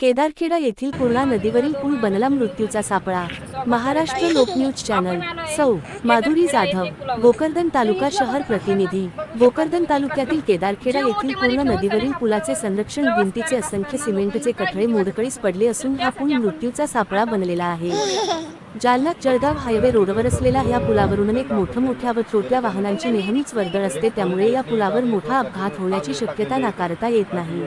केदारखेडा येथील पूर्णा नदीवरील पूल बनला मृत्यूचा सापळा. महाराष्ट्र लोकन्यूज चॅनल. सौ. माधुरी जाधव गोकर्दन तालुका शहर प्रतिनिधी. गोकर्दन तालुक्यातील केदारखेडा येथील पूर्ण नदीवरील पुलाचे संरक्षण भिंतीचे असंख्य सिमेंटचे कठळे मोडकळीस पडले असून हा पूल मृत्यूचा सापळा बनलेला आहे. जालना जळगाव हायवे रोडवर असलेल्या या पुलावरून अनेक मोठ्या मोठ्या व छोट्या वाहनांची नेहमीच वर्दळ असते. त्यामुळे या पुलावर मोठा अपघात होण्याची शक्यता नाकारता येत नाही.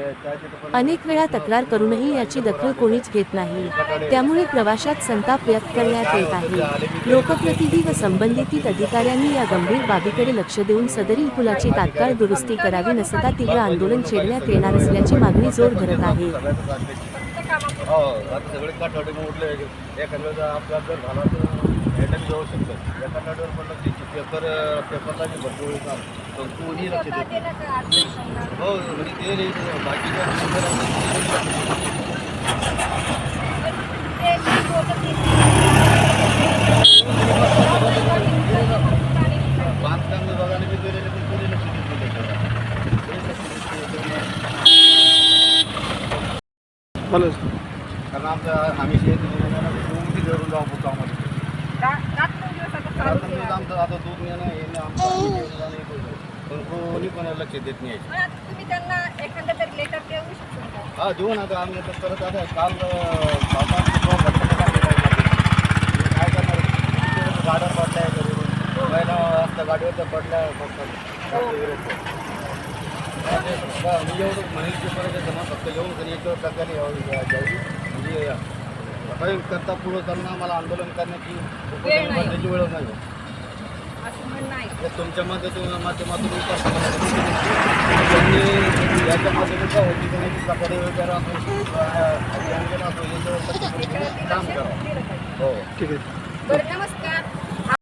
अनेक वेळा तक्रार करूनही याची दखल कोणीच घेत नाही. त्यामुळे प्रवाशात संताप व्यक्त करण्यात येत आहे. लोकप्रतिनिधी व संबंधित अधिकाऱ्यांनी या गंभीर बाबीकडे लक्ष देऊन सदरील पुलाची तात्काळ दुरुस्ती करावी नसता तीव्र आंदोलन छेडण्यात येणार असल्याची मागणी जोर धरत आहे. हो आता सगळे काठावडे मोडले एखाद्या वेळेस अपघात जर झाला तर ॲटक जाऊ शकतं. एका काठावर पडलं की पेपर पेपरला बी भरपूर काम. पण कोणी लक्ष देत. हो म्हणजे ते बाकीच्या बांधकाम विभागाने बी दिलेले पण कोणी लक्ष देत नाही त्याच्यावर. कोणी लक्ष देत नाही. मला कारण आमचं आम्ही शेती धरून जाऊ पुढचं आम्हाला. आमचं आता दूध नेणं येणं हे. पण कोणी कोणाला लक्ष देत नाही तुम्ही त्यांना एखादं तरी लेटर देऊ शकता. का? हा देऊ ना आता आम्ही आता परत आता काल. काय करणार? गाड्या पडल्या घरी पहिला असता गाडीवर तर पडल्या. मी एवढं परत जमा फक्त येऊन घरी एक प्रकारे जायची म्हणजे करता पुढं करणं आम्हाला आंदोलन करण्याची करण्याची वेळ नाही तुमच्या माध्यमातून माध्यमातून त्यांनी याच्या माध्यमातून काय होती त्यांनी प्रकारे वगैरे आपण काम करा हो ठीक आहे.